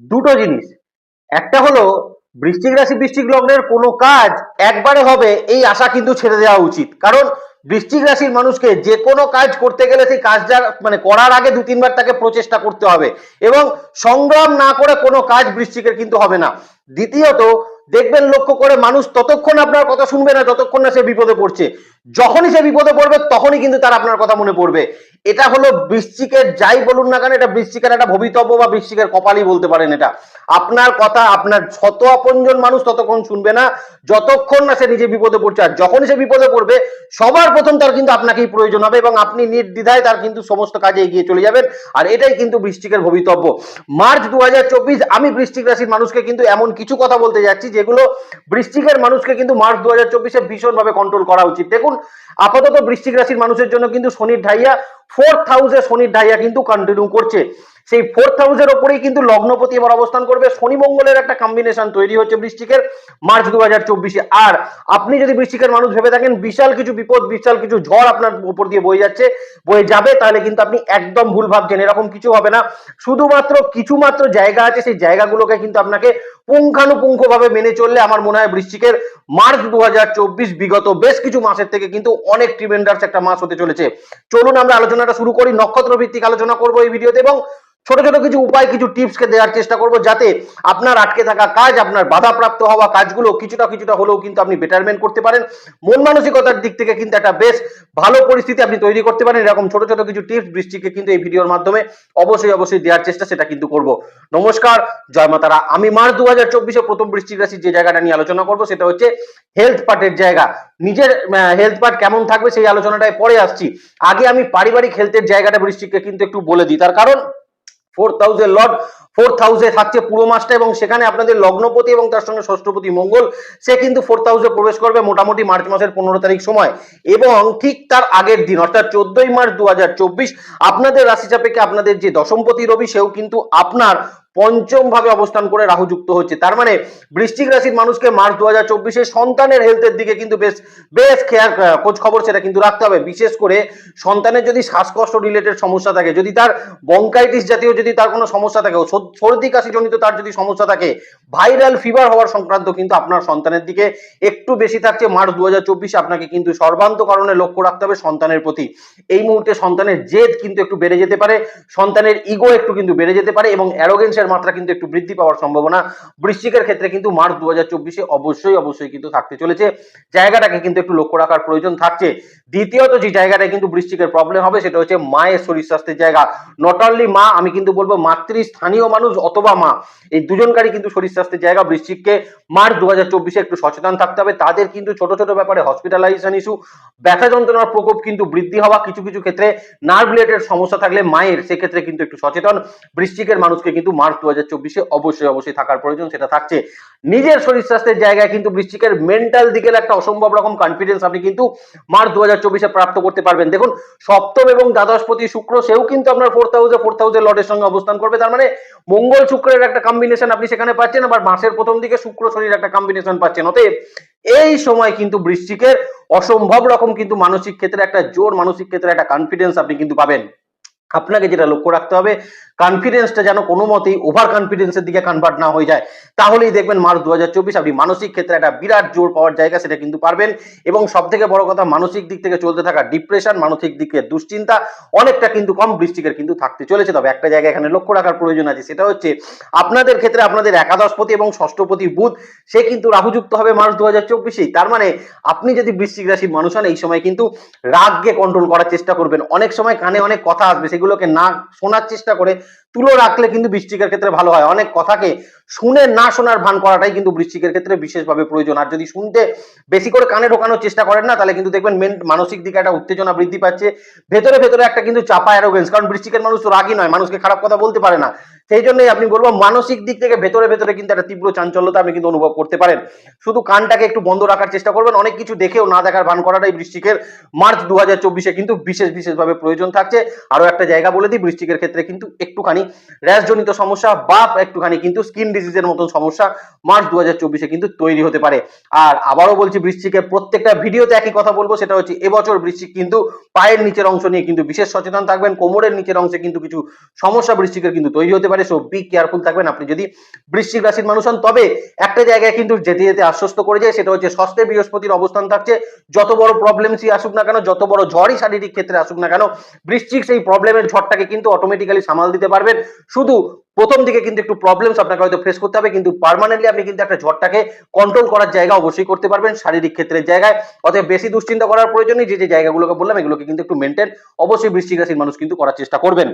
দুটো জিনিস। একটা হলো, বৃশ্চিক রাশি, বৃশ্চিক লগ্নের কোনো কাজ একবারে হবে, এই আশা কিন্তু ছেড়ে দেওয়া উচিত। কারণ বৃশ্চিক রাশির মানুষকে যে কোনো কাজ করতে গেলে সেই কাজটা মানে করার আগে দু, তিনবার তাকে প্রচেষ্টা করতে হবে। এবং সংগ্রাম না করে কোনো কাজ বৃশ্চিকের কিন্তু হবে না। দ্বিতীয়ত, দেখবেন লক্ষ্য করে মানুষ ততক্ষণ আপনার কথা শুনবে না, যতক্ষণ না সে বিপদে পড়ছে। যখনই সে বিপদে পড়বে, তখনই কিন্তু তার আপনার কথা মনে পড়বে। এটা হলো বৃশ্চিকের যাই বলুন না কেন, এটা বৃশ্চিকের একটা ভবিতব্য বা বৃশ্চিকের কপালই বলতে পারেন এটা। আপনার কথা, আপনার শত আপনজন মানুষ ততক্ষণ শুনবে না, যতক্ষণ না সে নিজে বিপদে পড়ছে, আর যখনই সে বিপদে পড়বে, সবার প্রথম তার কিন্তু আপনাকেই প্রয়োজন হবে এবং আপনি নির্দ্বিধায় তার কিন্তু সমস্ত কাজে এগিয়ে চলে যাবেন, আর এটাই কিন্তু বৃষ্টিকের ভবিতব্য। মার্চ দু হাজার চব্বিশ, আমি বৃশ্চিক রাশির মানুষকে কিন্তু এমন কিছু কথা বলতে যাচ্ছি যেগুলো বৃষ্টিকের মানুষকে কিন্তু মার্চ দু হাজার চব্বিশে ভীষণভাবে কন্ট্রোল করা উচিত। দেখুন আপাতত বৃশ্চিক রাশির মানুষের জন্য কিন্তু শনির ঢাইয়া ফোর্থ হাউসে শনির ঢাইয়া কিন্তু কন্টিনিউ করছে। সেই ফোর্থ হাউসের ওপরেই কিন্তু লগ্নপতি এবার অবস্থান করবে। শনি মঙ্গলের একটা কম্বিনেশন তৈরি হচ্ছে বৃশ্চিকের মার্চ দু হাজার চব্বিশে। আর আপনি যদি বৃষ্টিকের মানুষ ভেবে থাকেন, বিশাল কিছু বিপদ, বিশাল কিছু ঝড় আপনার উপর দিয়ে বয়ে যাচ্ছে, বয়ে যাবে, তাহলে কিন্তু আপনি একদম ভুল ভাবছেন। এরকম কিছু হবে না। শুধুমাত্র কিছু মাত্র জায়গা আছে, সেই জায়গাগুলোকে কিন্তু আপনাকে পুঙ্খানুপুঙ্খ ভাবে মেনে চললে আমার মনে হয় বৃশ্চিকের মার্চ দু হাজার চব্বিশ বিগত বেশ কিছু মাসের থেকে কিন্তু অনেক ট্রিমেন্ডার্স একটা মাস হতে চলেছে। চলুন আমরা আলোচনাটা শুরু করি। নক্ষত্র ভিত্তিক আলোচনা করব এই ভিডিওতে এবং ছোট ছোট কিছু উপায়, কিছু টিপসকে দেওয়ার চেষ্টা করব যাতে আপনার আটকে থাকা কাজ, আপনার বাধাপ্রাপ্ত হওয়া কাজগুলো কিছুটা কিছুটা হলেও কিন্তু আপনি বেটারমেন্ট করতে পারেন। মন মানসিকতার দিক থেকে কিন্তু একটা বেশ ভালো পরিস্থিতি আপনি তৈরি করতে পারেন। এরকম ছোট ছোট কিছু টিপস বৃষ্টিকে কিন্তু এই ভিডিওর মাধ্যমে অবশ্যই অবশ্যই দেওয়ার চেষ্টা সেটা কিন্তু করব। নমস্কার, জয় মাতারা আমি মার্চ দু হাজার চব্বিশে প্রথম বৃষ্টিক রাশির যে জায়গাটা নিয়ে আলোচনা করব সেটা হচ্ছে হেলথ পার্টের জায়গা। নিজের হেলথ পার্ট কেমন থাকবে সেই আলোচনাটায় পরে আসছি। আগে আমি পারিবারিক হেলথের জায়গাটা বৃষ্টিকে কিন্তু একটু বলে দিই। তার কারণ ফোর্থ থাউজেন্ড ফোর থাউজে থাকছে পুরো মাসটা এবং সেখানে আপনাদের লগ্নপতি এবং তার সঙ্গে ষষ্ঠপতি মঙ্গল, সে কিন্তু ফোর থাউজেন্ড প্রবেশ করবে মোটামুটি মার্চ মাসের পনেরো তারিখ সময় এবং ঠিক তার আগের দিন, অর্থাৎ চোদ্দই মার্চ দু হাজার চব্বিশ, আপনাদের রাশি সাপেক্ষে আপনাদের যে দশমপতি রবি, সেও কিন্তু আপনার পঞ্চম ভাবে অবস্থান করে রাহু যুক্ত হচ্ছে। তার মানে বৃশ্চিক রাশির মানুষকে মার্চ দু হাজার সন্তানের হেলথের দিকে কিন্তু বেশ বেশ খেয়াল খোঁজ খবর সেটা কিন্তু রাখতে হবে। বিশেষ করে সন্তানের যদি শ্বাসকষ্ট রিলেটেড সমস্যা থাকে, যদি তার বঙ্কাইটিস জাতীয় যদি তার কোনো সমস্যা থাকে সর- সর্দি কাশি জনিত তার যদি সমস্যা থাকে ভাইরাল ফিভার হওয়ার সংক্রান্ত কিন্তু আপনার সন্তানের দিকে একটু বেশি থাকছে। মার্চ দু আপনাকে কিন্তু সর্বান্ত কারণে লক্ষ্য রাখতে হবে সন্তানের প্রতি। এই মুহূর্তে সন্তানের জেদ কিন্তু একটু বেড়ে যেতে পারে, সন্তানের ইগো একটু কিন্তু বেড়ে যেতে পারে এবং অ্যারোগেন্সের মাত্রা কিন্তু একটু বৃদ্ধি পাওয়ার সম্ভাবনা। বৃশ্চিকের ক্ষেত্রে কিন্তু মার্চ দু হাজার চব্বিশে অবশ্যই অবশ্যই কিন্তু থাকতে চলেছে। জায়গাটাকে কিন্তু একটু লক্ষ্য রাখার প্রয়োজন থাকছে। দ্বিতীয়ত যে জায়গাটায় কিন্তু বৃশ্চিকের প্রবলেম হবে, সেটা হচ্ছে মায়ের শরীর স্বাস্থ্যের জায়গা। নট অনলি মা, আমি কিন্তু বলব মাতৃ স্থানীয় মানুষ অথবা মা। এই দুজনকারই কিন্তু শরীর স্বাস্থ্যের জায়গা। বৃশ্চিককে মার্চ দু হাজার চব্বিশে একটু সচেতন থাকতে হবে। তাদের কিন্তু ছোট ছোট ব্যাপারে হসপিটালাইজেশন ইস্যু ব্যথা যন্ত্রণার প্রকোপ কিন্তু বৃদ্ধি হওয়া কিছু কিছু ক্ষেত্রে নার্ভ রিলেটেড সমস্যা থাকলে মায়ের সেক্ষেত্রে কিন্তু একটু সচেতন। বৃশ্চিকের মানুষকে কিন্তু মার্চ দু হাজার চব্বিশে অবশ্যই অবশ্যই থাকার প্রয়োজন, সেটা থাকছে। নিজের শরীর স্বাস্থ্যের জায়গায় কিন্তু বৃশ্চিকের মেন্টাল দিকের একটা অসম্ভব রকম কনফিডেন্স আপনি কিন্তু মার্চ দু হাজার চব্বিশে প্রাপ্ত করতে পারবেন। দেখুন, সপ্তম এবং দ্বাদশপতি শুক্র সেও কিন্তু আপনার ফোর্থ হাউসে ফোর্থ হাউসের লর্ডের সঙ্গে অবস্থান করবে। তার মানে মঙ্গল শুক্রের একটা কম্বিনেশন আপনি সেখানে পাচ্ছেন, আবার মাসের প্রথম দিকে শুক্র শনির একটা কম্বিনেশন পাচ্ছেন। অতএব এই সময় কিন্তু বৃশ্চিকের অসম্ভব রকম কিন্তু মানসিক ক্ষেত্রে একটা জোর, মানসিক ক্ষেত্রে একটা কনফিডেন্স আপনি কিন্তু পাবেন। আপনাকে যেটা লক্ষ্য রাখতে হবে কনফিডেন্সটা যেন কোনো মতেই ওভার কনফিডেন্সের দিকে কনভার্ট না হয়ে যায়। তাহলেই দেখবেন মার্চ দু হাজার চব্বিশ আপনি মানসিক ক্ষেত্রে একটা বিরাট জোর পাওয়ার জায়গা সেটা কিন্তু পারবেন। এবং সব থেকে বড় কথা, মানসিক দিক থেকে চলতে থাকা ডিপ্রেশন মানসিক দিকে দুশ্চিন্তা, অনেকটা কিন্তু কম বৃষ্টিকের কিন্তু থাকতে চলেছে। তবে একটা জায়গা এখানে লক্ষ্য রাখার প্রয়োজন আছে, সেটা হচ্ছে আপনাদের ক্ষেত্রে আপনাদের একাদশপতি এবং ষষ্ঠপতি বুধ, সে কিন্তু রাহুযুক্ত হবে মার্চ দু হাজার চব্বিশেই। তার মানে আপনি যদি বৃশ্চিক রাশির মানুষ হন, এই সময় কিন্তু রাগকে কন্ট্রোল করার চেষ্টা করবেন। অনেক সময় কানে অনেক কথা আসবে, সেগুলোকে না শোনার চেষ্টা করে তুলো রাখলে কিন্তু বৃষ্টিকের ক্ষেত্রে ভালো হয়। অনেক কথাকে শুনে না শোনার ভান করাটাই কিন্তু বৃষ্টিকের ক্ষেত্রে বিশেষভাবে প্রয়োজন। আর যদি শুনতে বেশি করে কানে ঢোকানোর চেষ্টা করেন না, তাহলে কিন্তু দেখবেন মেন মানসিক দিকে একটা উত্তেজনা বৃদ্ধি পাচ্ছে। ভেতরে ভেতরে একটা কিন্তু চাপা অ্যারোগেন্স কারণ বৃষ্টিকের মানুষ তো রাগই নয়, মানুষকে খারাপ কথা বলতে পারে না। সেই জন্যই আপনি বলব মানসিক দিক থেকে ভেতরে ভেতরে কিন্তু একটা তীব্র চাঞ্চল্যতা আপনি কিন্তু অনুভব করতে পারেন। শুধু কানটাকে একটু বন্ধ রাখার চেষ্টা করবেন, অনেক কিছু দেখেও না দেখার ভান করাটাই বৃষ্টিকের মার্চ দু হাজার চব্বিশে কিন্তু বিশেষ বিশেষভাবে প্রয়োজন থাকছে। আরও একটা জায়গা বলে দিই বৃষ্টিকের ক্ষেত্রে কিন্তু একটুখানি র্যাশজনিত সমস্যা বা একটুখানি কিন্তু স্কিন ডিজিজের মতন সমস্যা মার্চ দু হাজার চব্বিশে কিন্তু তৈরি হতে পারে। আর আবারও বলছি বৃষ্টিকের প্রত্যেকটা ভিডিওতে একই কথা বলব, সেটা হচ্ছে এবছর বৃষ্টিক কিন্তু পায়ের নিচের অংশ নিয়ে কিন্তু বিশেষ সচেতন থাকবেন, কোমরের নিচের অংশে কিন্তু কিছু সমস্যা বৃষ্টিকের কিন্তু তৈরি হতে পারে। পারে সো বি কেয়ারফুল থাকবেন। আপনি যদি বৃশ্চিক রাশির মানুষ হন, তবে একটা জায়গায় কিন্তু যেতে যেতে আশ্বস্ত করে যায়, সেটা হচ্ছে ষষ্ঠে বৃহস্পতির অবস্থান থাকছে। যত বড় প্রবলেমসই আসুক না কেন, যত বড় ঝড়ই শারীরিক ক্ষেত্রে আসুক না কেন, বৃশ্চিক সেই প্রবলেমের ঝড়টাকে কিন্তু অটোমেটিক্যালি সামাল দিতে পারবেন। শুধু প্রথম দিকে কিন্তু একটু প্রবলেমস আপনাকে হয়তো ফেস করতে হবে, কিন্তু পার্মানেন্টলি আপনি কিন্তু একটা ঝড়টাকে কন্ট্রোল করার জায়গা অবশ্যই করতে পারবেন শারীরিক ক্ষেত্রের জায়গায়। অতএব বেশি দুশ্চিন্তা করার প্রয়োজন নেই, যে যে জায়গাগুলোকে বললাম, এগুলোকে কিন্তু একটু মেনটেন অবশ্যই বৃশ্চিক রাশির মানুষ কিন্তু করার চেষ্টা করবেন।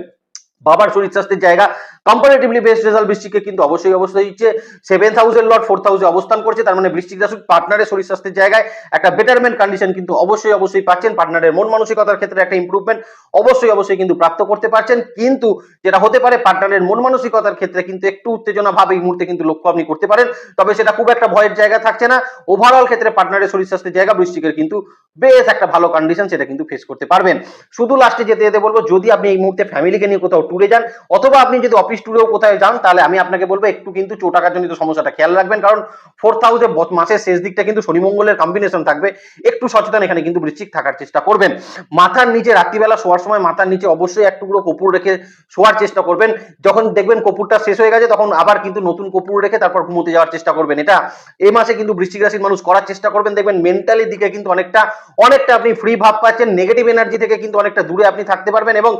বাবার শরীর স্বাস্থ্যের জায়গা। কম্পারেটিভলি বেস্ট রেজাল্ট বৃষ্টিকে কিন্তু অবশ্যই অবশ্যই দিচ্ছে। Seven thousand lot four thousand অবস্থান করছে। তার মানে বৃষ্টিক রাশি পার্টনারের শরীর স্বাস্থ্যের জায়গায় একটা বেটারমেন্ট কন্ডিশন কিন্তু অবশ্যই অবশ্যই পাচ্ছেন। পার্টনারের মন মানসিকতার ক্ষেত্রে একটা ইম্প্রুভমেন্ট অবশ্যই অবশ্যই কিন্তু প্রাপ্ত করতে পারছেন। কিন্তু যেটা হতে পারে পার্টনারের মন মানসিকতার ক্ষেত্রে কিন্তু একটু উত্তেজনা ভাব এই মুহূর্তে কিন্তু লক্ষ্য আপনি করতে পারেন। তবে সেটা খুব একটা ভয়ের জায়গা থাকছে না। ওভারঅল ক্ষেত্রে পার্টনারের শরীর স্বাস্থ্যের জায়গা বৃষ্টিকের কিন্তু বেশ একটা ভালো কন্ডিশন সেটা কিন্তু ফেস করতে পারবেন। শুধু লাস্টে যেতে যেতে বলব, যদি আপনি এই মুহূর্তে ফ্যামিলিকে নিয়ে কোথাও ট্যুরে যান, অথবা আপনি যদি অফিস ট্যুরেও কোথায় যান, তাহলে আমি আপনাকে বলব একটু কিন্তু চোটাকাজনিত সমস্যাটা। খেয়াল রাখবেন, কারণ ফোর্থ হাউসে মাসের শেষ দিকটা কিন্তু শনি মঙ্গলের কম্বিনেশন থাকবে। একটু সচেতন এখানে কিন্তু বৃশ্চিক থাকার চেষ্টা করবেন। মাথার নিচে রাত্রিবেলা শোয়ার সময় মাথার নিচে অবশ্যই এক কপুর রেখে শোয়ার চেষ্টা করবেন। যখন দেখবেন কপুরটা শেষ হয়ে গেছে, তখন আবার কিন্তু নতুন কপুর রেখে তারপর ঘুমোতে যাওয়ার চেষ্টা করবেন। এটা এই মাসে কিন্তু বৃশ্চিক রাশির মানুষ করার চেষ্টা করবেন। দেখবেন মেন্টালি দিকে কিন্তু অনেকটা অনেকটা আপনি ফ্রি ভাব পাচ্ছেন নেগেটিভ এনার্জি থেকে কিন্তু অনেকটা দূরে আপনি থাকতে পারবেন এবং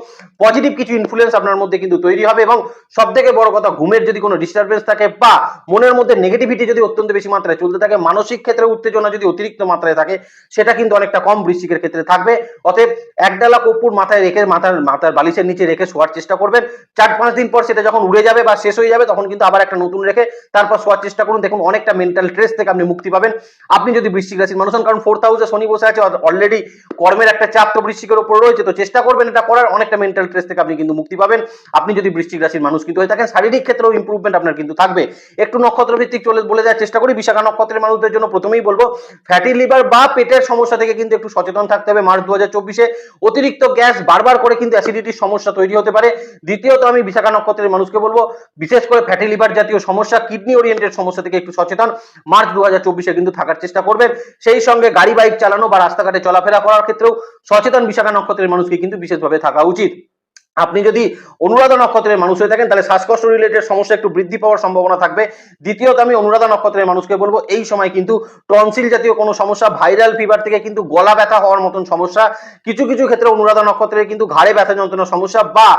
পজিটিভ কিছু ইনফ্লুয়েন্স আপনার মধ্যে কিন্তু তৈরি হবে এবং সব থেকে বড় কথা, ঘুমের যদি কোনো ডিস্টারবেন্স থাকে বা মনের মধ্যে নেগেটিভিটি যদি অত্যন্ত বেশি মাত্রায় চলতে থাকে, মানসিক ক্ষেত্রে উত্তেজনা যদি অতিরিক্ত মাত্রায় থাকে, সেটা কিন্তু অনেকটা কম বৃশ্চিকের ক্ষেত্রে থাকবে। অতএব একডালা কপুর মাথায় রেখে মাথার মাথার বালিশের নিচে রেখে শোয়ার চেষ্টা করবেন। চার পাঁচ দিন পর সেটা যখন উড়ে যাবে বা শেষ হয়ে যাবে, তখন কিন্তু আবার একটা নতুন রেখে তারপর শোয়ার চেষ্টা করুন। দেখুন, অনেকটা মেন্টাল স্ট্রেস থেকে আপনি মুক্তি পাবেন। আপনি যদি বৃশ্চিক রাশির মানুষ হন, কারণ ফোর্থ হাউসে শনি বসে আছে অলরেডি কর্মের একটা চাপ তো বৃশ্চিকের উপর রয়েছে, তো চেষ্টা করবেন এটা করার। অনেকটা মেন্টাল স্ট্রেস থেকে আপনি কিন্তু মুক্তি পাবেন। আপনি যদি বৃশ্চিক রাশির মানুষ কিন্তু হয়ে থাকেন, শারীরিক ক্ষেত্রেও ইম্প্রুভমেন্ট আপনার কিন্তু থাকবে। একটু নক্ষত্র ভিত্তিক চলে বলে দেওয়ার চেষ্টা করি। বিশাখা নক্ষত্রের মানুষদের জন্য প্রথমেই বলব ফ্যাটি লিভার বা পেটের সমস্যা থেকে কিন্তু একটু সচেতন থাকতে হবে। মার্চ দু অতিরিক্ত গ্যাস বারবার করে কিন্তু অ্যাসিডিটির সমস্যা তৈরি হতে পারে। দ্বিতীয়ত আমি বিশাখা নক্ষত্রের মানুষকে বলব, বিশেষ করে ফ্যাটি লিভার জাতীয় সমস্যা কিডনি ওরিয়েন্টেড সমস্যা থেকে একটু সচেতন। মার্চ দু কিন্তু থাকার চেষ্টা করবেন। সেই সঙ্গে গাড়ি বাইক চালানো বা রাস্তাঘাটে চলাফেরা করার ক্ষেত্রেও সচেতন বিশাখা নক্ষত্রের মানুষকে কিন্তু বিশেষভাবে থাকা উচিত। আপনি যদি অনুরাধা নক্ষত্রের মানুষ হয়ে থাকেন, তাহলে শ্বাসকষ্ট রিলেটেড সমস্যা একটু বৃদ্ধি পাওয়ার সম্ভাবনা থাকবে। দ্বিতীয়ত আমি অনুরাধা নক্ষত্রের মানুষকে বলব, এই সময় কিন্তু টনসিল জাতীয় কোনো সমস্যা ভাইরাল ফিভার থেকে কিন্তু গলা ব্যথা হওয়ার মতন সমস্যা, কিছু কিছু ক্ষেত্রে অনুরাধা নক্ষত্রের কিন্তু ঘাড়ে ব্যথা যন্ত্রণার সমস্যা বা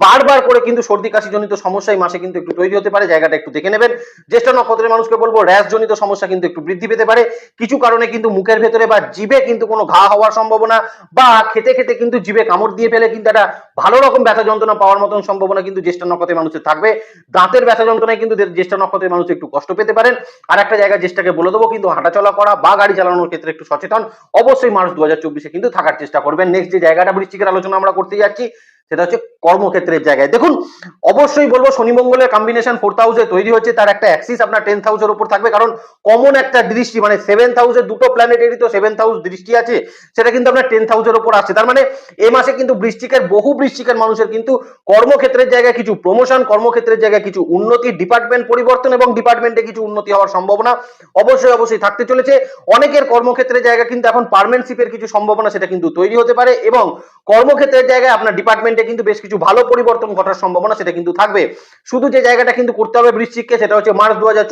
বারবার করে কিন্তু সর্দি কাশি জনিত সমস্যা এই মাসে কিন্তু একটু তৈরি হতে পারে, জায়গাটা একটু দেখে নেবেন। জ্যেষ্ঠ নক্ষত্রের মানুষকে বলব, র্যাশ জনিত সমস্যা কিন্তু একটু বৃদ্ধি পেতে পারে। কিছু কারণে কিন্তু মুখের ভেতরে বা জিভে কিন্তু কোনো ঘা হওয়ার সম্ভাবনা বা খেতে খেতে কিন্তু জিভে কামড় দিয়ে ফেলে কিন্তু একটা ভালো রকম ব্যথা যন্ত্রণা পাওয়ার মতন সম্ভাবনা কিন্তু জ্যেষ্ঠ নক্ষত্রের মানুষের থাকবে। দাঁতের ব্যথা যন্ত্রণায় কিন্তু জ্যেষ্ঠ নক্ষত্রের মানুষ একটু কষ্ট পেতে পারেন। আর একটা জায়গায় জ্যেষ্ঠাকে বলে দেবো, কিন্তু হাঁটাচলা করা বা গাড়ি চালানোর ক্ষেত্রে একটু সচেতন। অবশ্যই মার্চ দু হাজার চব্বিশে কিন্তু থাকার চেষ্টা করবেন। নেক্সট যে জায়গাটা বৃষ্টিকের আলোচনা আমরা করতে যাচ্ছি সেটা হচ্ছে কর্মক্ষেত্রের জায়গায়। দেখুন, অবশ্যই বলব শনি মঙ্গলের কম্বিনেশন ফোর্থ হাউসে তৈরি হচ্ছে, তার একটা অ্যাক্সিস আপনার টেন্থ হাউসের উপর থাকবে, কারণ কমন একটা দৃষ্টি মানে সেভেন্থ হাউসের দুটো প্ল্যানেটেরই তো সেভেন্থ হাউস দৃষ্টি আছে, সেটা কিন্তু আপনার টেন্থ হাউসের উপর আসছে। তার মানে এ মাসে কিন্তু বৃষ্টিকের বহু বৃষ্টিকের মানুষের কিন্তু কর্মক্ষেত্রের জায়গায় কিছু প্রমোশন কর্মক্ষেত্রের জায়গায় কিছু উন্নতি ডিপার্টমেন্ট পরিবর্তন এবং ডিপার্টমেন্টে কিছু উন্নতি হওয়ার সম্ভাবনা অবশ্যই অবশ্যই থাকতে চলেছে। অনেকের কর্মক্ষেত্রের জায়গা কিন্তু এখন পার্মেন্টশিপের কিছু সম্ভাবনা সেটা কিন্তু তৈরি হতে পারে এবং কর্মক্ষেত্রের জায়গায় আপনার ডিপার্টমেন্টে কিন্তু বেশ কিছু ভালো পরিবর্তন ঘটার সম্ভাবনা সেটা কিন্তু থাকবে। শুধু যে জায়গাটা কিন্তু করতে হবে বৃশ্চিককে, সেটা হচ্ছে মার্চ দু হাজার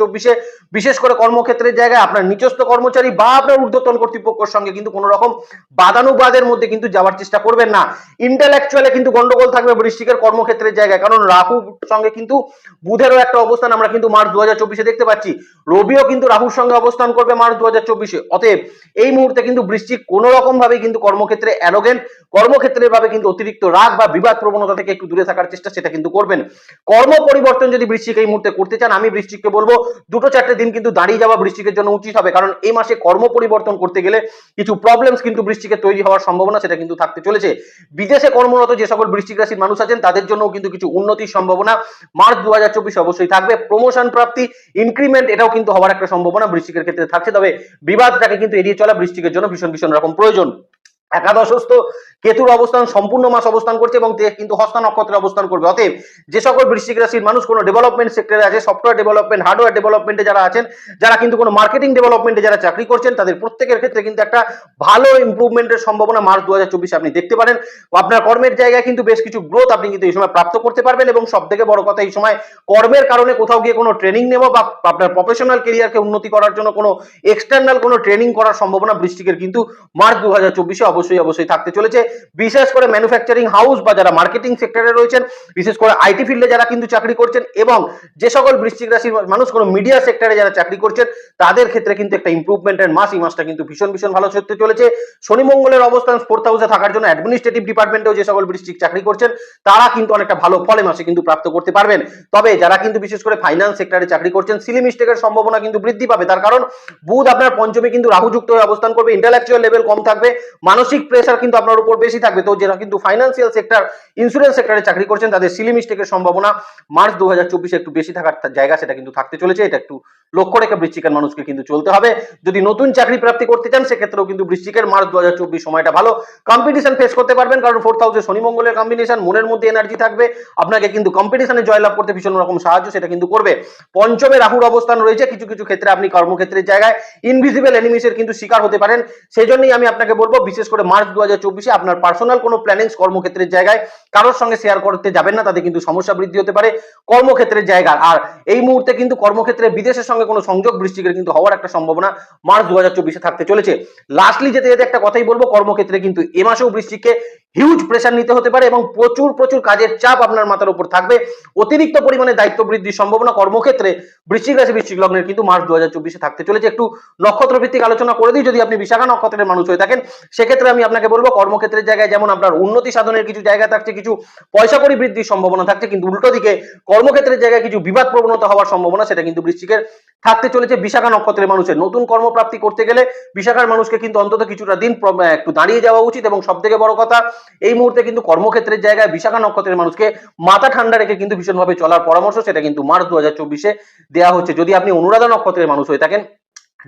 বিশেষ করে কর্মক্ষেত্রের জায়গায় আপনার নিচস্থ কর্মচারী বা আপনার ঊর্ধ্বতন কর্তৃপক্ষের সঙ্গে কিন্তু কোনো রকম বাদানুবাদের মধ্যে কিন্তু যাওয়ার চেষ্টা করবেন না। ইন্টেলেকচুয়ালে কিন্তু গন্ডগোল থাকবে বৃশ্চিকের কর্মক্ষেত্রের জায়গায়, কারণ রাহু সঙ্গে কিন্তু বুধেরও একটা অবস্থান আমরা কিন্তু মার্চ দু হাজার চব্বিশে দেখতে পাচ্ছি। রবিও কিন্তু রাহুর সঙ্গে অবস্থান করবে মার্চ দু হাজার চব্বিশে। অতএব এই মুহূর্তে কিন্তু বৃশ্চিক কোনো রকম ভাবে কিন্তু কর্মক্ষেত্রে অ্যারোগেন্ট কর্মক্ষেত্রে ভাবে কিন্তু অতিরিক্ত রাগ বা বিবাদ প্রবণতা থেকে একটু দূরে থাকার চেষ্টা সেটা কিন্তু করবেন। কর্ম পরিবর্তন যদি বৃশ্চিক এই মুহূর্তে করতে চান, আমি বৃশ্চিককে বলব, দুটো চারটে দিন কিন্তু দাঁড়িয়ে যাওয়া বৃশ্চিকের জন্য উচিত হবে। কারণ এই মাসে কর্ম পরিবর্তন করতে গেলে কিছু প্রবলেমস কিন্তু বৃশ্চিকে তৈরি হওয়ার সম্ভাবনা সেটা কিন্তু থাকতে চলেছে। বিদেশে কর্মরত যে সকল বৃশ্চিক রাশির মানুষ আছেন, তাদের জন্য কিন্তু কিছু উন্নতির সম্ভাবনা মার্চ দু হাজার চব্বিশে অবশ্যই থাকবে। প্রমোশন প্রাপ্তি ইনক্রিমেন্ট এটাও কিন্তু হওয়ার একটা সম্ভাবনা বৃশ্চিকের ক্ষেত্রে থাকছে। তবে বিবাদটাকে কিন্তু এড়িয়ে চলা বৃশ্চিকের জন্য ভীষণ ভীষণ রকম প্রয়োজন। একাদশস্থ কেতুর অবস্থান, সম্পূর্ণ মাস অবস্থান করছে এবং কিন্তু হস্তা নক্ষত্রে অবস্থান করবে। অতএব যে সকল বৃশ্চিক রাশির মানুষ, কোনো ডেভেলপমেন্ট সেক্টরে আছে সফটওয়্যার ডেভেলপমেন্ট হার্ডওয়্যার ডেভেলপমেন্টে যারা আছেন, যারা কিন্তু কোনো মার্কেটিং ডেভেলপমেন্টে যারা চাকরি করছেন, তাদের প্রত্যেকের ক্ষেত্রে কিন্তু একটা ভালো ইমপ্রুভমেন্টের সম্ভাবনা মার্চ দু আপনি দেখতে পারেন। আপনার কর্মের জায়গায় কিন্তু বেশ কিছু গ্রোথ আপনি কিন্তু এই সময় প্রাপ্ত করতে পারবেন এবং সব থেকে বড় কথা এই সময় কর্মের কারণে কোথাও গিয়ে কোনো ট্রেনিং নেব বা আপনার প্রফেশনাল কেরিয়ারকে উন্নতি করার জন্য কোনো এক্সটার্নাল কোনো ট্রেনিং করার সম্ভাবনা বৃষ্টিকের কিন্তু মার্চ দু হাজার অবশ্যই অবশ্যই থাকতে চলেছে। বিশেষ করে ম্যানুফ্যাকচারিং হাউস বা যারা মার্কেটিং সেক্টরে রয়েছেন, বিশেষ করে আইটি ফিল্ডে যারা কিন্তু চাকরি করছেন এবং যে সকল বৃশ্চিক রাশির মানুষ কোনো মিডিয়া সেক্টরে যারা চাকরি করছেন, তাদের ক্ষেত্রে কিন্তু একটা ইম্প্রুভমেন্টের মাস এই মাসটা কিন্তু ভীষণ ভীষণ ভালো হতে চলেছে। শনি মঙ্গলের অবস্থান ফোর্থ হাউসে থাকার জন্য অ্যাডমিনিস্ট্রেটিভ ডিপার্টমেন্টেও যে সকল বৃশ্চিক চাকরি করছেন, তারা কিন্তু অনেকটা ভালো ফলে মাসে কিন্তু প্রাপ্ত করতে পারবেন। তবে যারা কিন্তু বিশেষ করে ফাইন্যান্স সেক্টরে চাকরি করছেন সিলি মিস্টেকের সম্ভাবনা কিন্তু বৃদ্ধি পাবে। তার কারণ, বুধ আপনার পঞ্চমে কিন্তু রাহুযুক্ত হয়ে অবস্থান করবে ইন্টালেকচুয়াল লেভেল কম থাকবে মানসিক প্রেশার কিন্তু আপনার উপর বেশি থাকবে। তো যারা কিন্তু ফাইন্যান্সিয়াল সেক্টর ইন্স্যুরেন্স সেক্টরে চাকরি করছেন, তাদের সিলি মিস্টেকের সম্ভাবনা মার্চ দু একটু বেশি থাকার জায়গা সেটা কিন্তু থাকতে চলেছে। এটা একটু লক্ষ্য রেখে বৃশ্চিকের মানুষকে কিন্তু চলতে হবে। যদি নতুন চাকরি প্রাপ্তি করতে চান, সেক্ষেত্রেও কিন্তু বৃশ্চিকের মার্চ দু হাজার চব্বিশ সময়টা ভালো। কম্পিটিশন ফেস করতে পারবেন, কারণ ফোর্থ হাউসে শনি মঙ্গলের কম্বিনেশন মনের মধ্যে এনার্জি থাকবে। আপনাকে কিন্তু কম্পিটিশনে জয়লাভ করতে ভীষণ রকম সাহায্য সেটা কিন্তু করবে। পঞ্চমে রাহুর অবস্থান রয়েছে, কিছু কিছু ক্ষেত্রে আপনি কর্মক্ষেত্রের জায়গায় ইনভিজিবল এনিমিসের কিন্তু শিকার হতে পারেন। সেই জন্যই আমি আপনাকে বলব, বিশেষ করে মার্চ দু আপনার পার্সোনাল কোনো প্ল্যানিংস কর্মক্ষেত্রের জায়গায় কারোর সঙ্গে শেয়ার করতে যাবেন না, তাতে কিন্তু সমস্যা বৃদ্ধি হতে পারে। কর্মক্ষেত্রের জায়গা, আর এই মুহূর্তে কিন্তু কর্মক্ষেত্রে বিদেশের সঙ্গে কোনো সংযোগ বৃষ্টিকের কিন্তু হওয়ার একটা সম্ভাবনা মার্চ দু হাজার চব্বিশে থাকতে চলেছে। লাস্টলি যেতে যেতে একটা কথাই বলব, কর্মক্ষেত্রে কিন্তু এ মাসেও বৃষ্টিকে হিউজ প্রেশার নিতে হতে পারে এবং প্রচুর প্রচুর কাজের চাপ আপনার মাথার উপর থাকবে। অতিরিক্ত পরিমাণে দায়িত্ব বৃদ্ধির সম্ভাবনা কর্মক্ষেত্রে বৃশ্চিক রাশি, বৃশ্চিক লগ্নের কিন্তু মার্চ দু হাজার চব্বিশে থাকতে চলেছে। একটু নক্ষত্র ভিত্তিক আলোচনা করে দিই। যদি আপনি বিশাখা নক্ষত্রের মানুষ হয়ে থাকেন, সেক্ষেত্রে আমি আপনাকে বলব কর্মক্ষেত্রের জায়গায় যেমন আপনার উন্নতি সাধনের কিছু জায়গা থাকছে, কিছু পয়সা করি বৃদ্ধির সম্ভাবনা থাকছে, কিন্তু উল্টো দিকে কর্মক্ষেত্রের জায়গায় কিছু বিবাদ প্রবণতা হওয়ার সম্ভাবনা, সেটা কিন্তু বৃশ্চিকের থাকতে চলেছে। বিশাখা নক্ষত্রের মানুষের নতুন কর্মপ্রাপ্তি করতে গেলে বিশাখার মানুষকে কিন্তু অন্তত কিছুটা দিন একটু দাঁড়িয়ে যাওয়া উচিত এবং সব থেকে বড় কথা এই মুহূর্তে কিন্তু কর্মক্ষেত্রের জায়গায় বিশাখা নক্ষত্রের মানুষকে মাথা ঠান্ডা রেখে কিন্তু ভীষণভাবে চলার পরামর্শ সেটা কিন্তু মার্চ দু হাজার চব্বিশে দেওয়া হচ্ছে। যদি আপনি অনুরাধা নক্ষত্রের মানুষ হয়ে থাকেন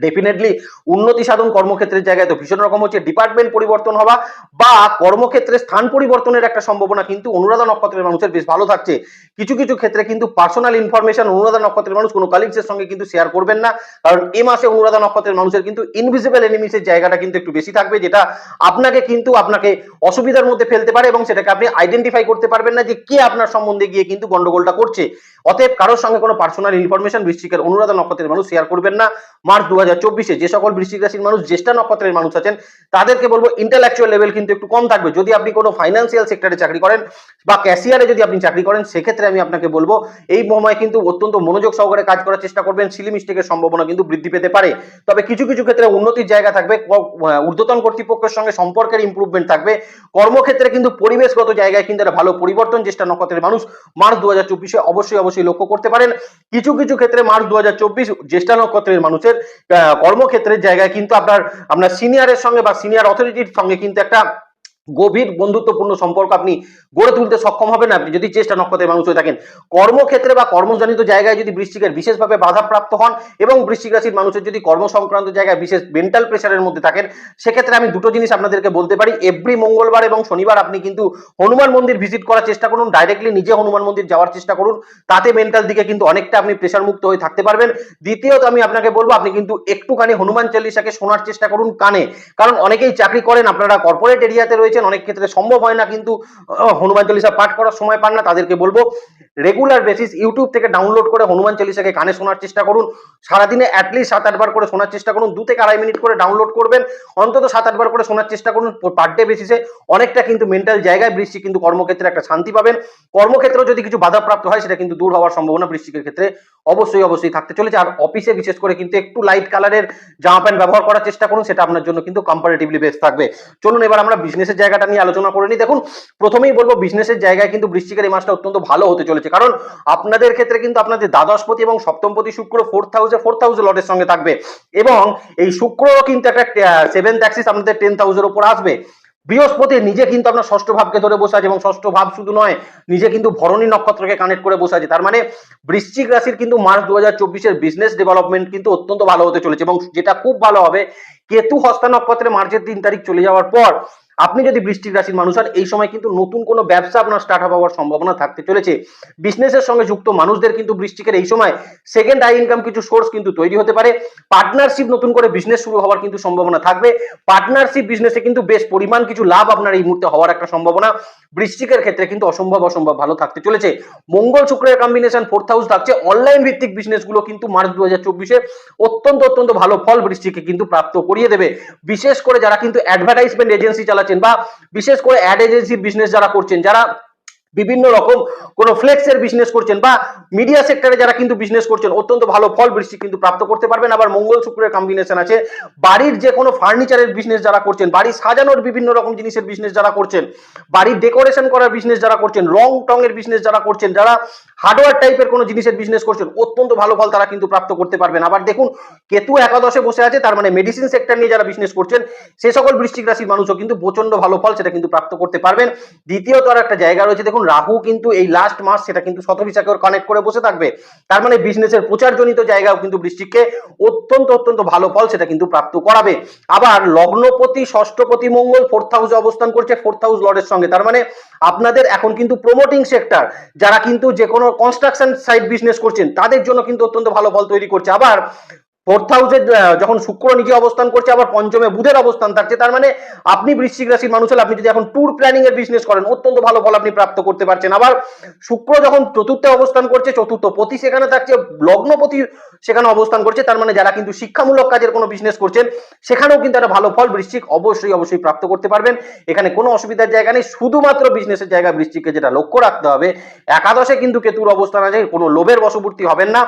ডেফিনেটলি উন্নতি সাধন কর্মক্ষেত্রের জায়গায় তো ভীষণ রকম হচ্ছে ডিপার্টমেন্ট পরিবর্তন হওয়া বা কর্মক্ষেত্রে স্থান পরিবর্তনের একটা সম্ভাবনা কিন্তু অনুরাধা নক্ষত্রের মানুষের বেশ ভালো থাকছে। কিছু কিছু ক্ষেত্রে কিন্তু পার্সোনাল ইনফরমেশন অনুরাধা নক্ষত্রের মানুষ কোনো কালিগসের সঙ্গে কিন্তু শেয়ার করবেন না। কারণ এ মাসে অনুরাধা নক্ষত্রের মানুষের কিন্তু ইনভিজিবল এনিমিসের জায়গাটা কিন্তু একটু বেশি থাকবে, যেটা আপনাকে কিন্তু আপনাকে অসুবিধার মধ্যে ফেলতে পারে এবং সেটাকে আপনি আইডেন্টিফাই করতে পারবেন না যে কে আপনার সম্বন্ধে গিয়ে কিন্তু গন্ডগোলটা করছে। অতএব কারোর সঙ্গে কোনো পার্সোনাল ইনফরমেশন বৃশ্চিকের অনুরাধা নক্ষত্রের মানুষ শেয়ার করবেন না। মার্চ দু হাজার যে সকল বৃশ্চিক রাশির মানুষ, জ্যেষ্ঠা নক্ষত্রের মানুষ আছেন, তাদেরকে বলব ইন্টালেকচুয়াল লেভেল কিন্তু একটু কম থাকবে। যদি আপনি কোনো ফাইন্যান্সিয়াল সেক্টরে চাকরি করেন বা ক্যাশিয়ারে যদি আপনি চাকরি করেন, সেক্ষেত্রে আমি আপনাকে বলব, এই সময় কিন্তু অত্যন্ত মনোযোগ সহকারে কাজ করার চেষ্টা করবেন। সিলি মিস্টেকের সম্ভাবনা কিন্তু বৃদ্ধি পেতে পারে। তবে কিছু কিছু ক্ষেত্রে উন্নতির জায়গা থাকবে। ঊর্ধ্বতন কর্তৃপক্ষের সঙ্গে সম্পর্কের ইমপ্রুভমেন্ট থাকবে। কর্মক্ষেত্রে কিন্তু পরিবেশগত জায়গায় কিন্তু একটা ভালো পরিবর্তন চেষ্টা নক্ষত্রের মানুষ মার্চ দু হাজার চব্বিশে অবশ্যই অবশ্যই লক্ষ্য করতে পারেন। কিছু কিছু ক্ষেত্রে মার্চ দু হাজার চব্বিশ জ্যেষ্ঠা নক্ষত্রের মানুষের কর্মক্ষেত্রের জায়গায় কিন্তু আপনার আপনার সিনিয়রের সঙ্গে বা সিনিয়র অথরিটির সঙ্গে কিন্তু একটা গভীর বন্ধুত্বপূর্ণ সম্পর্ক আপনি গড়ে তুলতে সক্ষম হবেন আপনি যদি চেষ্টা নক্ষত্রের মানুষ হয়ে থাকেন। কর্মক্ষেত্রে বা কর্মজনিত জায়গায় যদি বৃশ্চিকের বিশেষভাবে বাধাপ্রাপ্ত হন এবং বৃশ্চিক রাশির মানুষের যদি কর্ম সংক্রান্ত জায়গায় বিশেষ মেন্টাল প্রেশারের মধ্যে থাকেন, সেক্ষেত্রে আমি দুটো জিনিস আপনাদেরকে বলতে পারি। এভরি মঙ্গলবার এবং শনিবার আপনি কিন্তু হনুমান মন্দির ভিজিট করার চেষ্টা করুন ডাইরেক্টলি নিজে হনুমান মন্দির যাওয়ার চেষ্টা করুন। তাতে মেন্টাল দিকে কিন্তু অনেকটা আপনি প্রেশার মুক্ত হয়ে থাকতে পারবেন। দ্বিতীয়ত আমি আপনাকে বলব, আপনি কিন্তু একটুখানি হনুমান চল্লিশাকে শোনার চেষ্টা করুন কানে। কারণ অনেকেই চাকরি করেন, আপনারা কর্পোরেট এরিয়াতে রয়েছেন অনেক ক্ষেত্রে সম্ভব হয় না, কিন্তু হনুমান চালিশা পাঠ করার সময় পান না, তাদেরকে বলব রেগুলার বেসিস ইউটিউব থেকে ডাউনলোড করে হনুমান চালিশাকে কানে শোনার চেষ্টা করুন। সারাদিনে অ্যাটলিস্ট সাত, আটবার করে শোনার চেষ্টা করুন। দু থেকে আড়াই মিনিট করে ডাউনলোড করবেন। অন্তত সাত, আটবার করে শোনার চেষ্টা করুন পার ডে বেসিসে অনেকটা কিন্তু মেন্টাল জায়গায় বৃষ্টি কিন্তু কর্মক্ষেত্রে একটা শান্তি পাবেন। কর্মক্ষেত্রেও যদি কিছু বাধাপ্রাপ্ত হয়, সেটা কিন্তু দূর হওয়ার সম্ভাবনা বৃষ্টিকের ক্ষেত্রে অবশ্যই অবশ্যই থাকতে চলেছে। আর অফিসে বিশেষ করে কিন্তু একটু লাইট কালারের জামা প্যান্ট ব্যবহার করার চেষ্টা করুন, সেটা আপনার জন্য কিন্তু কম্পারেটিভলি বেস্ট থাকবে। চলুন এবার আমরা বিজনেসের জায়গাটা নিয়ে আলোচনা করে নিই। দেখুন, প্রথমেই বলব বিজনেসের জায়গায় কিন্তু বৃষ্টিকের এই মাসটা অত্যন্ত ভালো হতে চলেছে। কারণ আপনাদের ক্ষেত্রে কিন্তু আপনাদের দ্বাদশপতি এবং সপ্তমপতি শুক্র ফোর্থ হাউসে ফোর্থ হাউসে লটের সঙ্গে থাকবে। এবং এই শুক্রও কিন্তু একটা সেভেন্থ অ্যাক্সিস আপনাদের টেন্থ হাউসের উপর আসবে। বৃহস্পতি নিজে কিন্তু আপনার ষষ্ঠ ভাবকে ধরে বসে আছে এবং ষষ্ঠ ভাব শুধু নয়, নিজে কিন্তু ভরণী নক্ষত্রকে কানেক্ট করে বসে আছে। তার মানে বৃশ্চিক রাশির কিন্তু মার্চ দু হাজার বিজনেস ডেভেলপমেন্ট কিন্তু অত্যন্ত ভালো হতে চলেছে এবং যেটা খুব ভালো হবে, কেতু হস্তা নক্ষত্রে মার্চের তিন তারিখ চলে যাওয়ার পর আপনি যদি বৃষ্টিক রাশির মানুষ হন, এই সময় কিন্তু নতুন কোনো ব্যবসা আপনার স্টার্ট আপ হওয়ার সম্ভাবনা থাকতে চলেছে। বিজনেসের সঙ্গে যুক্ত মানুষদের কিন্তু বৃষ্টিকের এই সময় সেকেন্ড আই ইনকাম কিছু সোর্স কিন্তু তৈরি হতে পারে। পার্টনারশিপ নতুন করে বিজনেস শুরু হওয়ার কিন্তু সম্ভাবনা থাকবে। পার্টনারশিপ বিজনেসে কিন্তু বেশ পরিমাণ কিছু লাভ আপনার এই মুহূর্তে হওয়ার একটা সম্ভাবনা। বৃশ্চিকের ক্ষেত্রে কিন্তু অসম্ভব অসম্ভব ভালো থাকতে চলেছে। মঙ্গল শুক্রের কম্বিনেশন ফোর্থ হাউস থাকছে। অনলাইন ভিত্তিক বিজনেসগুলো কিন্তু মার্চ দু হাজার চব্বিশে অত্যন্ত অত্যন্ত ভালো ফল বৃষ্টিকে কিন্তু প্রাপ্ত করিয়ে দেবে। বিশেষ করে যারা কিন্তু অ্যাডভার্টাইজমেন্ট এজেন্সি চালাচ্ছেন বা বিশেষ করে অ্যাড এজেন্সি বিজনেস যারা করছেন যারা বিভিন্ন রকম কোনো ফ্লেক্সের বিজনেস করছেন বা মিডিয়া সেক্টরে যারা কিন্তু বিজনেস করছেন, অত্যন্ত ভালো ফল বৃষ্টি কিন্তু প্রাপ্ত করতে পারবেন। আবার মঙ্গল শুক্রের কম্বিনেশন আছে। বাড়ির যে কোনো ফার্নিচারের বিজনেস যারা করছেন, বাড়ি সাজানোর বিভিন্ন রকম জিনিসের বিজনেস যারা করছেন, বাড়ির ডেকোরেশন করার বিজনেস যারা করছেন, রং টং এর বিজনেস যারা করছেন, যারা হার্ডওয়্যার টাইপের কোনো জিনিসের বিজনেস করছেন, অত্যন্ত ভালো ফল তারা কিন্তু প্রাপ্ত করতে পারবেন। আবার দেখুন, কেতু একাদশে বসে আছে, তার মানে মেডিসিন সেক্টর নিয়ে যারা বিজনেস করছেন, সে সকল বৃশ্চিক রাশির মানুষও কিন্তু প্রচণ্ড ভালো ফল সেটা কিন্তু প্রাপ্ত করতে পারবেন। দ্বিতীয়ত আর একটা জায়গা রয়েছে, দেখুন রাহু কিন্তু এই লাস্ট মাস সেটা কিন্তু শতবিশাকে কানেক্ট করে বসে থাকবে। তার মানে বিজনেসের প্রচারজনিত জায়গাও কিন্তু বৃশ্চিককে অত্যন্ত অত্যন্ত ভালো ফল সেটা কিন্তু প্রাপ্ত করাবে। আবার লগ্নপতি, ষষ্ঠপতি, মঙ্গল ফোর্থ হাউসে অবস্থান করছে ফোর্থ হাউস লর্ডের সঙ্গে। তার মানে আপনাদের এখন কিন্তু প্রমোটিং সেক্টর যারা কিন্তু যে কোনো কনস্ট্রাকশন সাইট বিজনেস করছেন, তাদের জন্য কিন্তু অত্যন্ত ভালো ফল তৈরি করছে। আবার ফোর্থ হাউসে যখন শুক্র নিজে অবস্থান করছে, আবার পঞ্চমে বুধের অবস্থান থাকছে, তার মানে আপনি বৃশ্চিক রাশির মানুষ হলে আপনি যদি এখন ট্যুর প্ল্যানিং এর বিজনেস করেন, অত্যন্ত ভালো ফল আপনি প্রাপ্ত করতে পারছেন। আবার শুক্র যখন চতুর্থে অবস্থান করছে, চতুর্থ পতি সেখানে থাকছে, লগ্নপতি সেখানে অবস্থান করছে, তার মানে যারা কিন্তু শিক্ষামূলক কাজের কোনো বিজনেস করছেন, সেখানেও কিন্তু একটা ভালো ফল বৃশ্চিক অবশ্যই অবশ্যই প্রাপ্ত করতে পারবেন। এখানে কোনো অসুবিধার জায়গা নেই, শুধুমাত্র বিজনেসের জায়গা বৃশ্চিককে যেটা লক্ষ্য রাখতে হবে। একাদশে কিন্তু কেতুর অবস্থান আছে, কোনো লোভের বশবর্তী হবেন না।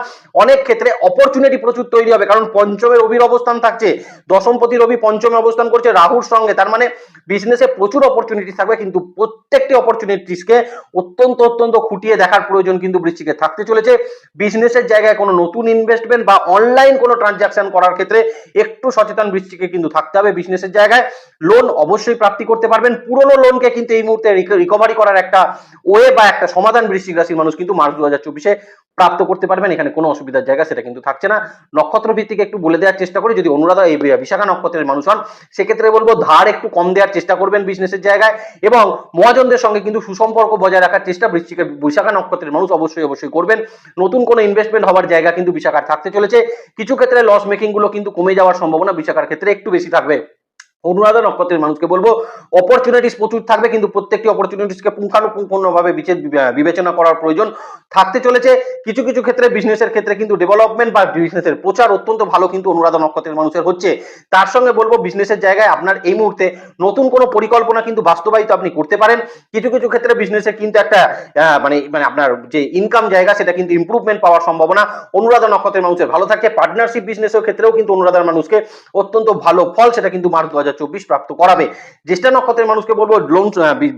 অনেক ক্ষেত্রে অপরচুনিটি প্রচুর তৈরি হবে কারণ পঞ্চমে রবির অবস্থান থাকছে, দশমপতি রবি পঞ্চমে অবস্থান করছে রাহুর সঙ্গে, তার মানে বিজনেসে প্রচুর অপরচুনিটি থাকবে, কিন্তু প্রত্যেকটি অপরচুনিটিসকে অত্যন্ত অত্যন্ত খুঁটিয়ে দেখার প্রয়োজন কিন্তু বৃশ্চিকে। থাকতে চলেছে বিজনেসের জায়গায় কোনো নতুন ইনভেস্টমেন্ট বা অনলাইন কোনো ট্রানজাকশন করার ক্ষেত্রে একটু সচেতন বৃষ্টিকে কিন্তু থাকতে হবে বিজনেসের জায়গায়। লোন অবশ্যই প্রাপ্তি করতে পারবেন, পুরনো লোনকে কিন্তু এই মুহূর্তে রিকভারি করার একটা ওয়ে বা একটা সমাধান বৃশ্চিক রাশির মানুষ কিন্তু মার্চ দু হাজার চব্বিশে প্রাপ্ত করতে পারবেন, এখানে কোনো অসুবিধার জায়গা সেটা কিন্তু থাকছে না। নক্ষত্র ভিত্তিক একটু বলে দেওয়ার চেষ্টা করি, যদি অনুরাধা এই বিশাখা নক্ষত্রের মানুষ হন, সেক্ষেত্রে বলব ধার একটু কম দেওয়ার চেষ্টা করবেন বিজনেসের জায়গায় এবং মহাজনদের সঙ্গে কিন্তু সুসম্পর্ক বজায় রাখার চেষ্টা বৃশ্চিকের বিশাখা নক্ষত্রের মানুষ অবশ্যই অবশ্যই করবেন। নতুন কোনো ইনভেস্টমেন্ট হওয়ার জায়গা কিন্তু বিশাখার থাকতে চলেছে। কিছু ক্ষেত্রে লস মেকিংগুলো কিন্তু কমে যাওয়ার সম্ভাবনা বিশাখার ক্ষেত্রে একটু বেশি থাকবে। অনুরাধা নক্ষত্রের মানুষকে বলব অপরচুনিটিস প্রচুর থাকবে, কিন্তু প্রত্যেকটি অপরচুনিটিসকে পুঙ্খানুপুঙ্খভাবে বিবেচনা করার প্রয়োজন থাকতে চলেছে। কিছু কিছু ক্ষেত্রে বিজনেসের ক্ষেত্রে কিন্তু ডেভেলপমেন্ট বা বিজনেসের প্রচার অত্যন্ত ভালো কিন্তু অনুরাধা নক্ষত্রের মানুষের হচ্ছে। তার সঙ্গে বলব বিজনেসের জায়গায় আপনার এই মুহূর্তে নতুন কোনো পরিকল্পনা কিন্তু বাস্তবায়িত আপনি করতে পারেন। কিছু কিছু ক্ষেত্রে বিজনেসের কিন্তু একটা মানে মানে আপনার যে ইনকাম জায়গা, সেটা কিন্তু ইম্প্রুভমেন্ট পাওয়ার সম্ভাবনা অনুরাধা নক্ষত্রের মানুষের ভালো থাকে। পার্টনারশিপ বিজনেসের ক্ষেত্রেও কিন্তু অনুরাধার মানুষকে অত্যন্ত ভালো ফল, সেটা কিন্তু মার্চ দু প্রাপ্ত করাবে। জ্যেষ্ঠা নক্ষত্রের মানুষকে বলব লোন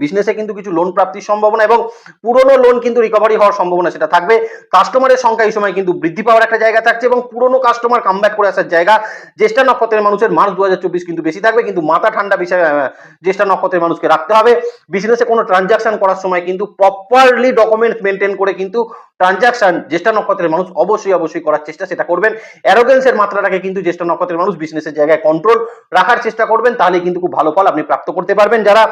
বিজনেসে কিন্তু কিছু লোন প্রাপ্তির সম্ভাবনা এবং পুরনো লোন কিন্তু রিকভারি হওয়ার সম্ভাবনা সেটা থাকবে। কাস্টমারের সংখ্যা এই সময় কিন্তু বৃদ্ধি পাওয়ার একটা জায়গা থাকছে এবং পুরনো কাস্টমার কামব্যাক করে আসার জায়গা জ্যেষ্ঠা নক্ষত্রের মানুষের মার্চ দু কিন্তু বেশি থাকবে, কিন্তু মাথা ঠান্ডা বিষয় জ্যেষ্ঠা নক্ষত্রের মানুষকে রাখতে হবে। বিজনেসে কোনো ট্রানজাকশন করার সময় কিন্তু প্রপারলি ডকুমেন্টস মেনটেন করে কিন্তু ট্রানজাকশন জ্যেষ্ঠা নক্ষত্রের মানুষ অবশ্যই অবশ্যই করার চেষ্টা সেটা করবেন। অ্যারোগেন্সের মাত্রাটাকে কিন্তু জ্যেষ্ঠা নক্ষত্রের মানুষ বিজনেসের জায়গায় কন্ট্রোল রাখার চেষ্টা করবেন, তাহলে কিন্তু খুব ভালো ফল আপনি প্রাপ্ত করতে পারবেন। যারা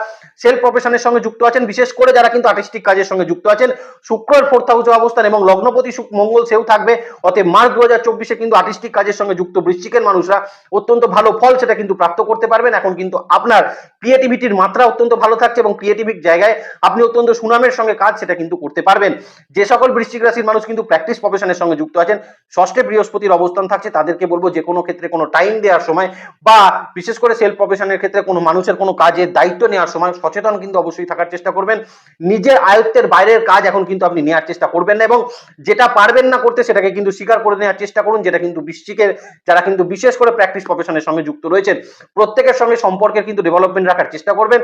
সেলফ প্রফেশনের সঙ্গে যুক্ত আছেন, বিশেষ করে যারা কিন্তু আর্টিস্টিক কাজের সঙ্গে যুক্ত আছেন, শুক্রের ফোর্থ হাউসে অবস্থান এবং লগ্নপতি মঙ্গল সেও থাকবে। অতএব মার্চ দু হাজার চব্বিশে কিন্তু আর্টিস্টিক কাজের সঙ্গে যুক্ত বৃশ্চিকের মানুষরা অত্যন্ত ভালো ফল সেটা কিন্তু প্রাপ্ত করতে পারবেন। এখন কিন্তু আপনার ক্রিয়েটিভিটির মাত্রা অত্যন্ত ভালো থাকছে এবং ক্রিয়েটিভিক জায়গায় আপনি অত্যন্ত সুনামের সঙ্গে কাজ সেটা কিন্তু করতে পারবেন। যে সকল বৃশ্চিক রাশির মানুষ কিন্তু প্র্যাকটিস প্রফেশনের সঙ্গে যুক্ত আছেন। ষষ্ঠে বৃহস্পতির অবস্থান থাকছে, তাদেরকে বলব যে কোনো ক্ষেত্রে কোনো টাইম দেওয়ার সময় বা বিশেষ করে সেলফ প্রফেশনের ক্ষেত্রে কোনো মানুষের কোনো কাজের দায়িত্ব নেওয়ার সময় সচেতন কিন্তু অবশ্যই থাকার চেষ্টা করবেন। নিজের আয়ত্তের বাইরের কাজ এখন কিন্তু আপনি নেওয়ার চেষ্টা করবেন না এবং যেটা পারবেন না করতে সেটাকে কিন্তু স্বীকার করে নেওয়ার চেষ্টা করুন, যেটা কিন্তু বৃশ্চিকের, যারা কিন্তু বিশেষ করে প্র্যাকটিস প্রফেশনের সঙ্গে যুক্ত রয়েছেন। প্রত্যেকের সঙ্গে সম্পর্কের কিন্তু ডেভেলপমেন্ট রাখার চেষ্টা করবেন।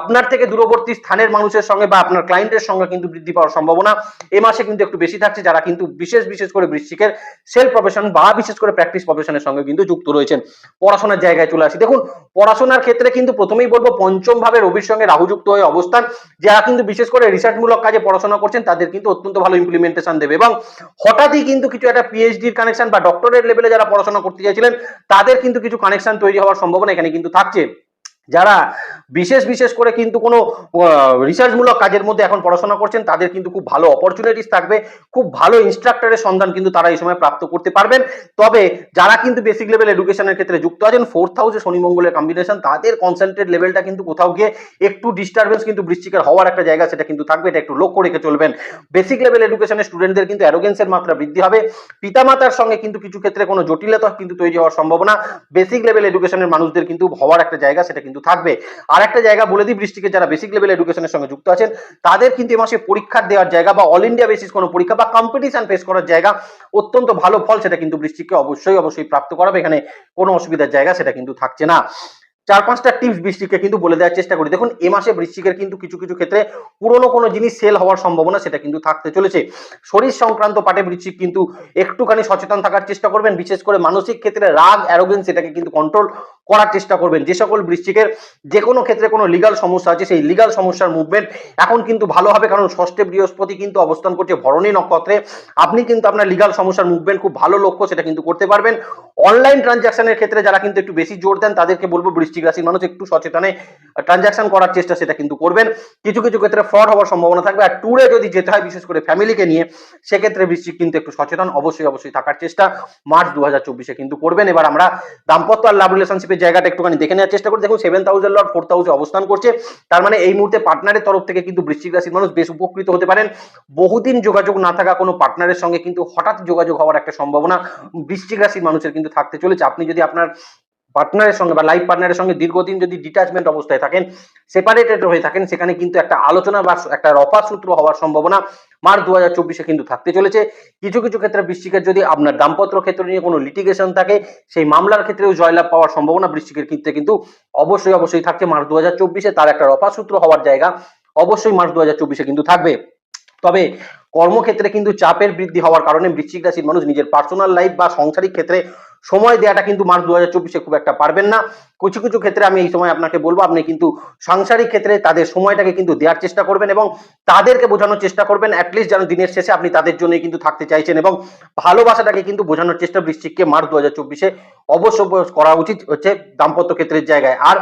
আপনার থেকে দূরবর্তী স্থানের মানুষের সঙ্গে বা আপনার ক্লায়েন্টের সঙ্গে কিন্তু বৃদ্ধি পাওয়ার সম্ভাবনা। এ মাসে কিন্তু একটু বেশি থাকছে, যারা কিন্তু বিশেষ বিশেষ করে বৃশ্চিকের সেলফ প্রফেশন বা বিশেষ করে প্র্যাকটিস প্রফেশনের সঙ্গে কিন্তু যুক্ত রয়েছেন। পড়াশোনার জায়গায় চলে আসি। দেখুন, পড়াশোনার ক্ষেত্রে কিন্তু প্রথমেই বলব, পঞ্চম ভাবে রবির সঙ্গে রাহুযুক্ত হয়ে অবস্থান। যারা কিন্তু বিশেষ করে রিসার্চমূলক কাজে পড়াশোনা করছেন, তাদের কিন্তু অত্যন্ত ভালো ইমপ্লিমেন্টেশন দেবে এবং হঠাৎই কিন্তু কিছু একটা পিএইচডির কানেকশন বা ডক্টরেট লেভেলে যারা পড়াশোনা করতে চাইছিলেন, তাদের কিন্তু কিছু কানেকশন তৈরি হওয়ার সম্ভাবনা এখানে কিন্তু থাকছে। যারা বিশেষ বিশেষ করে কিন্তু কোনো রিসার্চমূলক কাজের মধ্যে এখন পড়াশোনা করছেন, তাদের কিন্তু খুব ভালো অপরচুনিটিস থাকবে, খুব ভালো ইনস্ট্রাক্টরের সন্ধান কিন্তু তারা এই সময় প্রাপ্ত করতে পারবেন। তবে যারা কিন্তু বেসিক লেভেল এডুকেশনের ক্ষেত্রে যুক্ত আছেন ফোর্থ হাউসে শনি মঙ্গলের কম্বিনেশন তাদের কনসেন্ট্রেট লেভেলটা কিন্তু কোথাও গিয়ে একটু ডিস্টারবেন্স কিন্তু বৃশ্চিকের হওয়ার একটা জায়গা সেটা কিন্তু থাকবে, এটা একটু লক্ষ্য রেখে চলবেন। বেসিক লেভেল এডুকেশনের স্টুডেন্টদের কিন্তু অ্যারোগেন্সের মাত্রা বৃদ্ধি হবে। পিতামাতার সঙ্গে কিন্তু কিছু ক্ষেত্রে কোনো জটিলতা কিন্তু তৈরি হওয়ার সম্ভাবনা। বেসিক লেভেল এডুকেশনের মানুষদের কিন্তু হওয়ার একটা জায়গা সেটা কিন্তু থাকবে। আর একটা জায়গা বলে দিই বৃষ্টিকে যারা বেসিক লেভেল এডুকেশনের সঙ্গে যুক্ত আছেন, তাদের কিন্তু এই মাসে পরীক্ষা দেওয়ার জায়গা বা অল ইন্ডিয়া বেসিস কোনো পরীক্ষা বা কম্পিটিশন ফেস করার জায়গা অত্যন্ত ভালো ফল সেটা কিন্তু বৃষ্টিকে অবশ্যই অবশ্যই প্রাপ্ত করাবে। এখানে কোনো অসুবিধার জায়গা সেটা কিন্তু থাকছে না। চার পাঁচটা টিপস বৃষ্টিকে কিন্তু বলে দেওয়ার চেষ্টা করি। দেখুন, এ মাসে বৃষ্টিকের কিন্তু কিছু কিছু ক্ষেত্রে পুরনো কোনো জিনিস সেল হওয়ার সম্ভাবনা সেটা কিন্তু থাকতে চলেছে। শরীর সংক্রান্ত পাটে বৃশ্চিক কিন্তু একটুখানি সচেতন থাকার চেষ্টা করবেন। বিশেষ করে মানসিক ক্ষেত্রে রাগ অ্যারোগেন্স এটাকে কিন্তু কন্ট্রোল করার চেষ্টা করবেন। যে সকল বৃশ্চিকের যে কোনো ক্ষেত্রে কোনো লিগাল সমস্যা আছে, সেই লিগাল সমস্যার মুভমেন্ট এখন কিন্তু ভালো হবে, কারণ ষষ্ঠে বৃহস্পতি কিন্তু অবস্থান করছে ভরণী নক্ষত্রে। আপনি কিন্তু আপনার লিগাল সমস্যার মুভমেন্ট খুব ভালো লক্ষ্য সেটা কিন্তু করতে পারবেন। অনলাইন ট্রানজাকশনের ক্ষেত্রে যারা কিন্তু একটু বেশি জোর দেন, তাদেরকে বলব বৃশ্চিক রাশির মানুষ একটু সচেতনে ট্রানজাকশন করার চেষ্টা সেটা কিন্তু করবেন। কিছু কিছু ক্ষেত্রে ফ্রড হওয়ার সম্ভাবনা থাকবে। আর ট্যুরে যদি যেতে হয়, বিশেষ করে ফ্যামিলিকে নিয়ে, সেক্ষেত্রে বৃশ্চিক কিন্তু একটু সচেতন, অবশ্যই অবশ্যই থাকার চেষ্টা। মার্চ দু কিন্তু করবেন। এবার আমরা দাম্পত্য আর লাভ রিলেশনশিপের জায়গাটা একটুখানি দেখে নেওয়ার চেষ্টা করি। দেখুন সেভেন থাউজেন্ড লট ফোর্থ হাউসে অবস্থান করছে। তার মানে এই মুহূর্তে পার্টনারের তরফ থেকে কিন্তু বৃশ্চিক রাশির মানুষ বেশ উপকৃত হতে পারেন। বহুদিন যোগাযোগ না থাকা কোনো পার্টনারের সঙ্গে কিন্তু হঠাৎ যোগাযোগ হওয়ার একটা সম্ভাবনা বৃশ্চিক রাশির মানুষের কিন্তু থাকতে চলেছে। আপনি যদি আপনার পার্টনারের সঙ্গে বা লাইফ পার্টনারের সঙ্গে দীর্ঘদিন যদি ডিটাচমেন্ট অবস্থায় থাকেন সেপারেটেড হয়ে থাকেন, সেখানে কিন্তু একটা আলোচনা বা একটা রফা সূত্র হওয়ার সম্ভাবনা মার্চ দু হাজার চব্বিশে কিন্তু থাকতে চলেছে। কিছু কিছু ক্ষেত্রে বৃশ্চিকের যদি আপনার দাম্পত্য ক্ষেত্র নিয়ে কোনো লিটিগেশন থাকে, সেই মামলার ক্ষেত্রেও জয়লাভ পাওয়ার সম্ভাবনা বৃশ্চিকের ক্ষেত্রে কিন্তু অবশ্যই অবশ্যই থাকছে। মার্চ দু হাজার চব্বিশে তার একটা রফা সূত্র হওয়ার জায়গা অবশ্যই মার্চ দু হাজার চব্বিশে কিন্তু থাকবে। তবে কর্মক্ষেত্রে কিন্তু চাপের বৃদ্ধি হওয়ার কারণে বৃশ্চিক রাশির মানুষ নিজের পার্সোনাল লাইফ বা সংসারিক ক্ষেত্রে সময় দেওয়াটা কিন্তু মার্চ দু হাজার খুব একটা পারবেন না। কিছু কিছু ক্ষেত্রে আমি এই সময় আপনাকে বলব, আপনি কিন্তু সাংসারিক ক্ষেত্রে তাদের সময়টাকে কিন্তু দেওয়ার চেষ্টা করবেন এবং তাদেরকে বোঝানোর চেষ্টা করবেন অ্যাটলিস্ট যেন দিনের শেষে আপনি তাদের জন্যই কিন্তু থাকতে চাইছেন এবং ভালোবাসাটাকে কিন্তু বোঝানোর চেষ্টা বৃশ্চিককে মার্চ দু হাজার চব্বিশে অবশ্য করা উচিত হচ্ছে দাম্পত্য ক্ষেত্রের জায়গায়। আর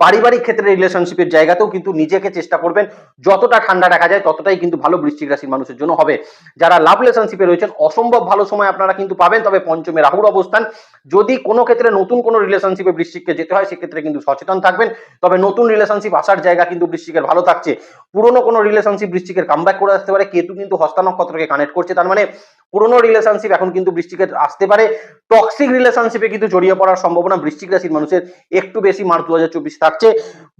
পারিবারিক ক্ষেত্রে রিলেশনশিপের জায়গাতেও কিন্তু নিজেকে চেষ্টা করবেন। যতটা ঠান্ডা রাখা যায়, ততটাই কিন্তু ভালো বৃশ্চিক রাশির মানুষের জন্য হবে। যারা লাভ রিলেশনশিপে রয়েছেন, অসম্ভব ভালো সময় আপনারা কিন্তু পাবেন। তবে পঞ্চমে রাহুর অবস্থান। যদি কোনো ক্ষেত্রে নতুন কোনো রিলেশনশিপে বৃশ্চিককে যেতে হয়, সেক্ষেত্রে কিন্তু সচেতন থাকবেন। তবে নতুন রিলেশনশিপ আসার জায়গা কিন্তু বৃশ্চিকের ভালো থাকছে। পুরনো কোনো রিলেশনশিপ বৃশ্চিকের কামব্যাক করে আসতে পারে। কেতু কিন্তু হস্তা নক্ষত্রকে কানেক্ট করছে। তার মানে পুরনো রিলেশনশিপ এখন কিন্তু বৃষ্টিকের আসতে পারে। টক্সিক রিলেশনশিপে কিন্তু জড়িয়ে পড়ার সম্ভাবনা বৃশ্চিক রাশির মানুষের একটু বেশি। মার্চ দু হাজার চব্বিশ থাকছে।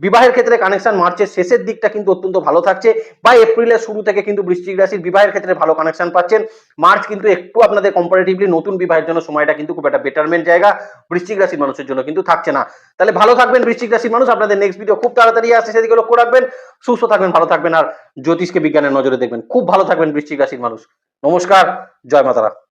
বিবাহের ক্ষেত্রে কানেকশন মার্চের শেষের দিকটা কিন্তু অত্যন্ত ভালো থাকছে। বা এপ্রিলের শুরু থেকে কিন্তু বৃশ্চিক রাশির বিবাহের ক্ষেত্রে ভালো কানেকশন পাচ্ছেন। মার্চ কিন্তু একটু আপনাদের কম্পারেটিভলি নতুন বিবাহের জন্য সময়টা কিন্তু খুব একটা বেটারমেন্ট জায়গা বৃশ্চিক রাশির মানুষের জন্য কিন্তু থাকছে না। তাহলে ভালো থাকবেন বৃশ্চিক রাশির মানুষ। আপনাদের নেক্সট ভিডিও খুব তাড়াতাড়ি আসছে, সেদিকে লক্ষ্য রাখবেন। সুস্থ থাকবেন, ভালো থাকবেন। আর জ্যোতিষকে বিজ্ঞানের নজরে দেখবেন। খুব ভালো থাকবেন বৃশ্চিক রাশির মানুষ। নমস্কার, জয় মাতারা।